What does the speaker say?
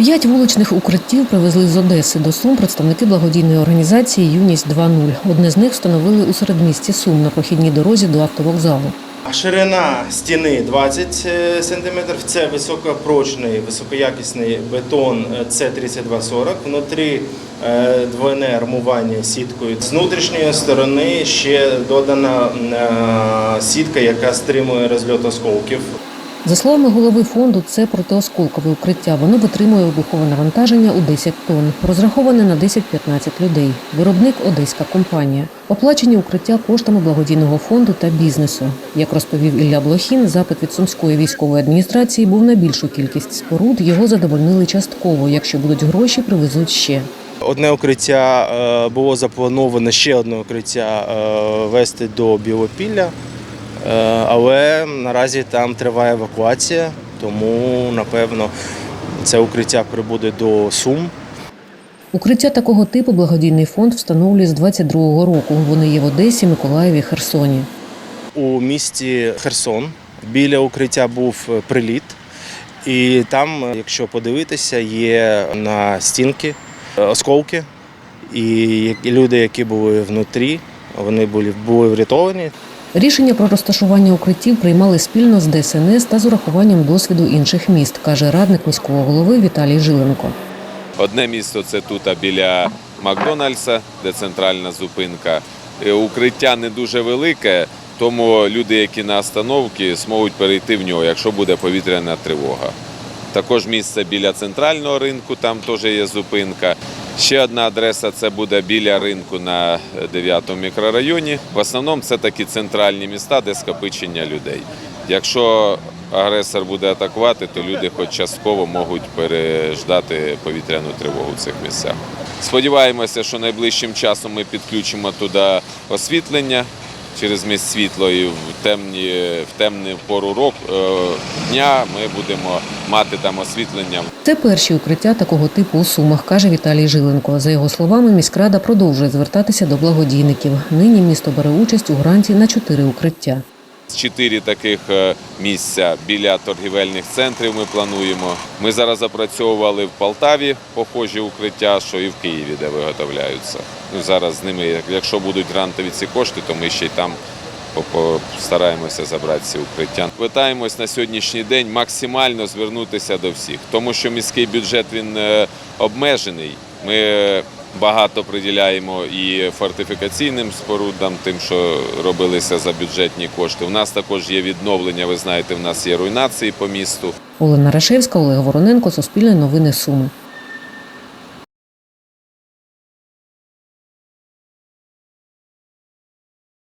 П'ять вуличних укриттів привезли з Одеси до Сум представники благодійної організації Юність 2.0. Одне з них встановили у середмісті Сум на прохідній дорозі до автовокзалу. Ширина стіни 20 см. Це високопрочний, високоякісний бетон С3240. Внутрі е, двойне армування сіткою. З внутрішньої сторони ще додана е, сітка, яка стримує розльот осколків. За словами голови фонду, це протиосколкове укриття. Воно витримує вибухове навантаження у 10 тонн. Розраховане на 10-15 людей. Виробник одеська компанія. Оплачені укриття коштами благодійного фонду та бізнесу. Як розповів Ілля Блохін, запит від сумської військової адміністрації був на більшу кількість споруд. Його задовольнили частково. Якщо будуть гроші, привезуть ще. Одне укриття е, було заплановано ще одне укриття е, вести до Білопілля, але наразі там триває евакуація, тому напевно це укриття прибуде до Сум. Укриття такого типу благодійний фонд встановлює з 22-го року. Вони є в Одесі, Миколаєві, Херсоні. У місті Херсон біля укриття був приліт, і там, якщо подивитися, є на стінки осколки, і люди, які були внутрі, вони були, були врятовані. Рішення про розташування укриттів приймали спільно з ДСНС та з урахуванням досвіду інших міст, каже радник міського голови Віталій Жиленко. Одне місто це тут біля Макдональдса, де центральна зупинка. Е, Укриття не дуже велике, тому люди, які на остановці, зможуть перейти в нього, якщо буде повітряна тривога. Також місце біля центрального ринку, там теж є зупинка. Ще одна адреса це буде біля ринку на 9 мікрорайоні. В основному це такі центральні міста, де скопичення людей. Якщо агресор буде атакувати, то люди хоч частково можуть переждати повітряну тривогу в цих місцях. Сподіваємося, що найближчим часом ми підключимо туди освітлення через місць світло і в темні, в темну пору року дня ми будемо мати там освітлення. Це перші укриття такого типу у Сумах, каже Віталій Жиленко. За його словами, міськрада продовжує звертатися до благодійників. Нині місто бере участь у гранті на чотири укриття. Чотири таких е, місця біля торгівельних центрів ми плануємо. Ми зараз запрацьовували в Полтаві похожі укриття, що і в Києві, де виготовляються. Ну, зараз з ними, якщо будуть грантові ці кошти, то ми ще й там по- по- стараємося забрати ці укриття. Питаємось на сьогоднішній день максимально звернутися до всіх, тому що міський бюджет він е, обмежений. Ми е, багато приділяємо і фортифікаційним спорудам, тим, що робилися за бюджетні кошти. У нас також є відновлення. Ви знаєте, в нас є руйнації по місту. Олена Решевська, Олег Вороненко, Суспільне новини Суми.